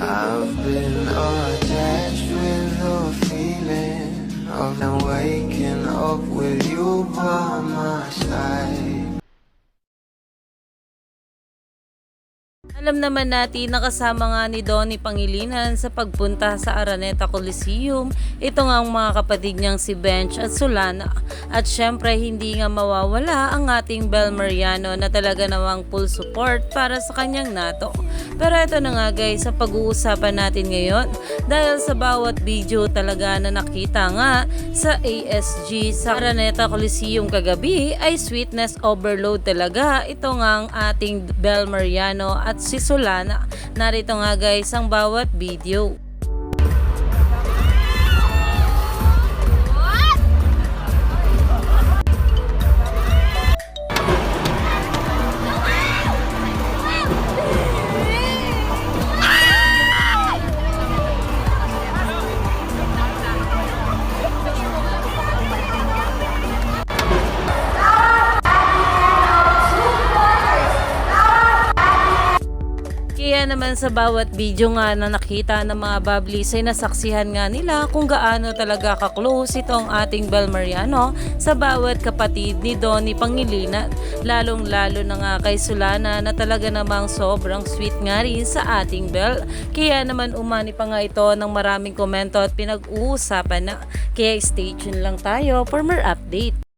I've been attached with the feeling of now waking up with you by my side. Alam naman natin nakasama nga ni Donnie Pangilinan sa pagpunta sa Araneta Coliseum. Ito nga ang mga kapatid niyang si Bench at Solana. At syempre hindi nga mawawala ang ating Bel Mariano na talaga namang full support para sa kanyang nato. Pero ito na nga guys, sa pag-uusapan natin ngayon dahil sa bawat video talaga na nakita nga sa ASG sa Araneta Coliseum kagabi ay sweetness overload talaga. Ito nga ang ating Bel Mariano at si Solana. Narito nga guys ang bawat video. Kaya naman sa bawat video nga na nakita ng mga bablis ay nasaksihan nga nila kung gaano talaga ka-close itong ating Bel Mariano sa bawat kapatid ni Donnie Pangilinan. Lalong lalo na nga kay Sulana na talaga namang sobrang sweet nga rin sa ating Bel. Kaya naman umani pa nga ito ng maraming komento at pinag-uusapan na. Kaya stay tuned lang tayo for more update.